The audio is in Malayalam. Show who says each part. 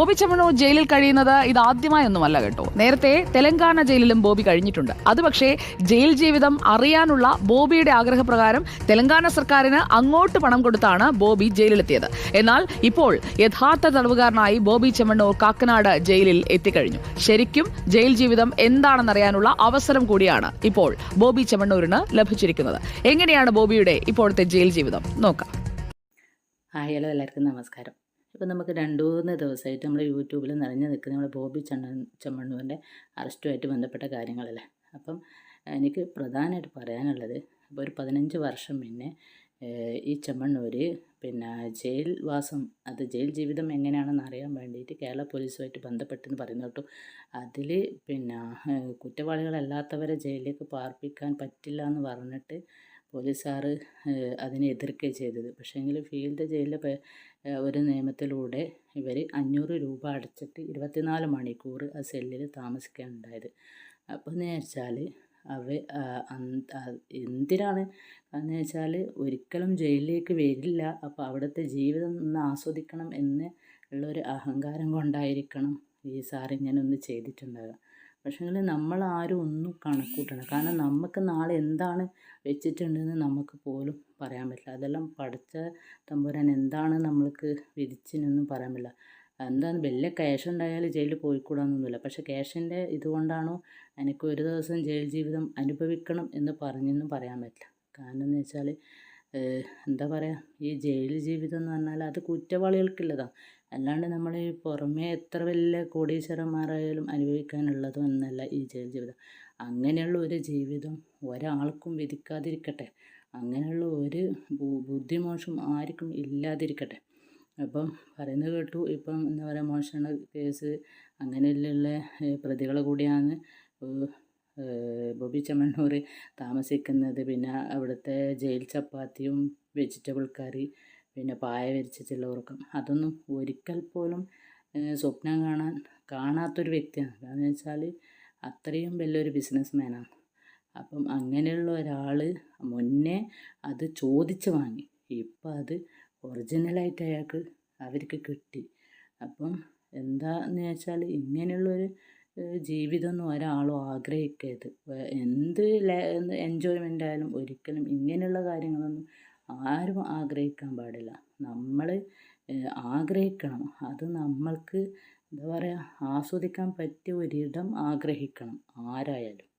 Speaker 1: ബോബി ചെമ്മണ്ണൂർ ജയിലിൽ കഴിയുന്നത് ഇത് ആദ്യമായൊന്നുമല്ല കേട്ടോ. നേരത്തെ തെലങ്കാന ജയിലിലും ബോബി കഴിഞ്ഞിട്ടുണ്ട്. അത് പക്ഷേ ജയിൽ ജീവിതം അറിയാനുള്ള ബോബിയുടെ ആഗ്രഹപ്രകാരം തെലങ്കാന സർക്കാരിന് അങ്ങോട്ട് പണം കൊടുത്താണ് ബോബി ജയിലിലെത്തിയത്. എന്നാൽ ഇപ്പോൾ യഥാർത്ഥ തടവുകാരനായി ബോബി ചെമ്മണ്ണൂർ കാക്കനാട് ജയിലിൽ എത്തിക്കഴിഞ്ഞു. ശരിക്കും ജയിൽ ജീവിതം എന്താണെന്നറിയാനുള്ള അവസരം കൂടിയാണ് ഇപ്പോൾ ബോബി ചെമ്മണ്ണൂരിന് ലഭിച്ചിരിക്കുന്നത്. എങ്ങനെയാണ് ബോബിയുടെ ഇപ്പോഴത്തെ ജയിൽ ജീവിതം? നോക്കാം.
Speaker 2: ഹായ് ഹലോ എല്ലാവർക്കും നമസ്കാരം. ഇപ്പം നമുക്ക് രണ്ട് മൂന്ന് ദിവസമായിട്ട് നമ്മൾ യൂട്യൂബിൽ നിറഞ്ഞു നിൽക്കുന്ന നമ്മുടെ ബോബി ചണ്ണൻ ചമ്മണ്ണുവിന്റെ അറസ്റ്റുമായിട്ട് ബന്ധപ്പെട്ട കാര്യങ്ങളല്ലേ. അപ്പം എനിക്ക് പ്രധാനമായിട്ട് പറയാനുള്ളത് ഇപ്പോൾ ഒരു പതിനഞ്ച് വർഷം മുന്നേ ഈ ചമ്മണ്ണൂര് പിന്നെ ജയിൽ വാസം അത് ജയിൽ ജീവിതം എങ്ങനെയാണെന്ന് അറിയാൻ വേണ്ടിയിട്ട് കേരള പോലീസുമായിട്ട് ബന്ധപ്പെട്ടെന്ന് പറയുന്നു കേട്ടോ അതിൽ പിന്നെ കുറ്റവാളികളല്ലാത്തവരെ ജയിലിലേക്ക് പാർപ്പിക്കാൻ പറ്റില്ല എന്ന് പറഞ്ഞിട്ട് പോലീസുകാർ അതിനെ എതിർക്കുകയും ചെയ്തത്. പക്ഷേങ്കിൽ ഫീൽഡ് ജയിലിലെ ഒരു നിയമത്തിലൂടെ ഇവർ അഞ്ഞൂറ് രൂപ അടച്ചിട്ട് ഇരുപത്തിനാല് മണിക്കൂർ ആ സെല്ലിൽ താമസിക്കാനുണ്ടായത്. അപ്പോൾ എന്ന് വെച്ചാൽ അവ എന്തിനാണ്? എന്ന് വെച്ചാൽ ഒരിക്കലും ജയിലിലേക്ക് വരില്ല. അപ്പോൾ അവിടുത്തെ ജീവിതം ഒന്ന് ആസ്വദിക്കണം എന്ന് ഉള്ളൊരു അഹങ്കാരം കൊണ്ടായിരിക്കണം ഈ സാർ ഇങ്ങനെ ഒന്ന് ചെയ്തിട്ടുണ്ടാകുക പക്ഷേങ്കിൽ നമ്മളാരും ഒന്നും കണക്കൂട്ടണം കാരണം നമുക്ക് നാളെ എന്താണ് വെച്ചിട്ടുണ്ടെന്ന് നമുക്ക് പോലും പറയാൻ പറ്റില്ല. അതെല്ലാം പഠിച്ച തമ്പുരാൻ എന്താണ് നമ്മൾക്ക് വിധിച്ചിനൊന്നും പറയാൻ പറ്റില്ല. എന്താണ് വലിയ ക്യാഷ് ഉണ്ടായാൽ ജയിലിൽ പോയിക്കൂടാന്നൊന്നുമില്ല. പക്ഷേ ക്യാഷിന്റെ ഇതുകൊണ്ടാണോ എനിക്ക് ഒരു ദിവസം ജയിൽ ജീവിതം അനുഭവിക്കണം എന്ന് പറഞ്ഞെന്നും പറയാൻ പറ്റില്ല. കാരണം എന്ന് വെച്ചാൽ എന്താ പറയുക ഈ ജയിൽ ജീവിതം എന്ന് പറഞ്ഞാൽ അത് കുറ്റവാളികൾക്കുള്ളതാണ് അല്ലാണ്ട് നമ്മൾ ഈ പുറമേ എത്ര വലിയ കോടീശ്വരന്മാരായാലും അനുഭവിക്കാനുള്ളതും എന്നല്ല ഈ ജയിൽ ജീവിതം അങ്ങനെയുള്ള ഒരു ജീവിതം ഒരാൾക്കും വിധിക്കാതിരിക്കട്ടെ. അങ്ങനെയുള്ള ഒരു ബുദ്ധിമോശം ആർക്കും ഇല്ലാതിരിക്കട്ടെ. അപ്പം പറയുന്നത് കേട്ടു ഇപ്പം എന്താ പറയുക മോഷണ കേസ്. അങ്ങനെയുള്ള പ്രതികൾ കൂടിയാണ് ബോബി ചമ്മണ്ണൂർ താമസിക്കുന്നത്. പിന്നെ അവിടുത്തെ ജയിൽ ചപ്പാത്തിയും വെജിറ്റബിൾ കറി പിന്നെ പായ വിരിച്ചിട്ടുള്ള ഉറക്കം അതൊന്നും ഒരിക്കൽ പോലും സ്വപ്നം കാണാൻ കാണാത്തൊരു വ്യക്തിയാണ്. കാരണം വെച്ചാൽ അത്രയും വലിയൊരു ബിസിനസ് മാനാണ് അപ്പം അങ്ങനെയുള്ള ഒരാൾ മുന്നേ അത് ചോദിച്ച് വാങ്ങി. ഇപ്പം അത് ഒറിജിനലായിട്ട് അയാൾക്ക് അവർക്ക് കിട്ടി. അപ്പം എന്താന്ന് വെച്ചാൽ ഇങ്ങനെയുള്ളൊരു ജീവിതമൊന്നും ഒരാളും ആഗ്രഹിക്കരുത്. എന്ത് എൻജോയ്മെന്റ് ആയാലും ഒരിക്കലും ഇങ്ങനെയുള്ള കാര്യങ്ങളൊന്നും ആരും ആഗ്രഹിക്കാൻ പാടില്ല. നമ്മൾ ആഗ്രഹിക്കണം. അത് നമ്മൾക്ക് എന്താ പറയുക ആസ്വദിക്കാൻ പറ്റിയ ഒരിടം ആഗ്രഹിക്കണം. ആരായാലും.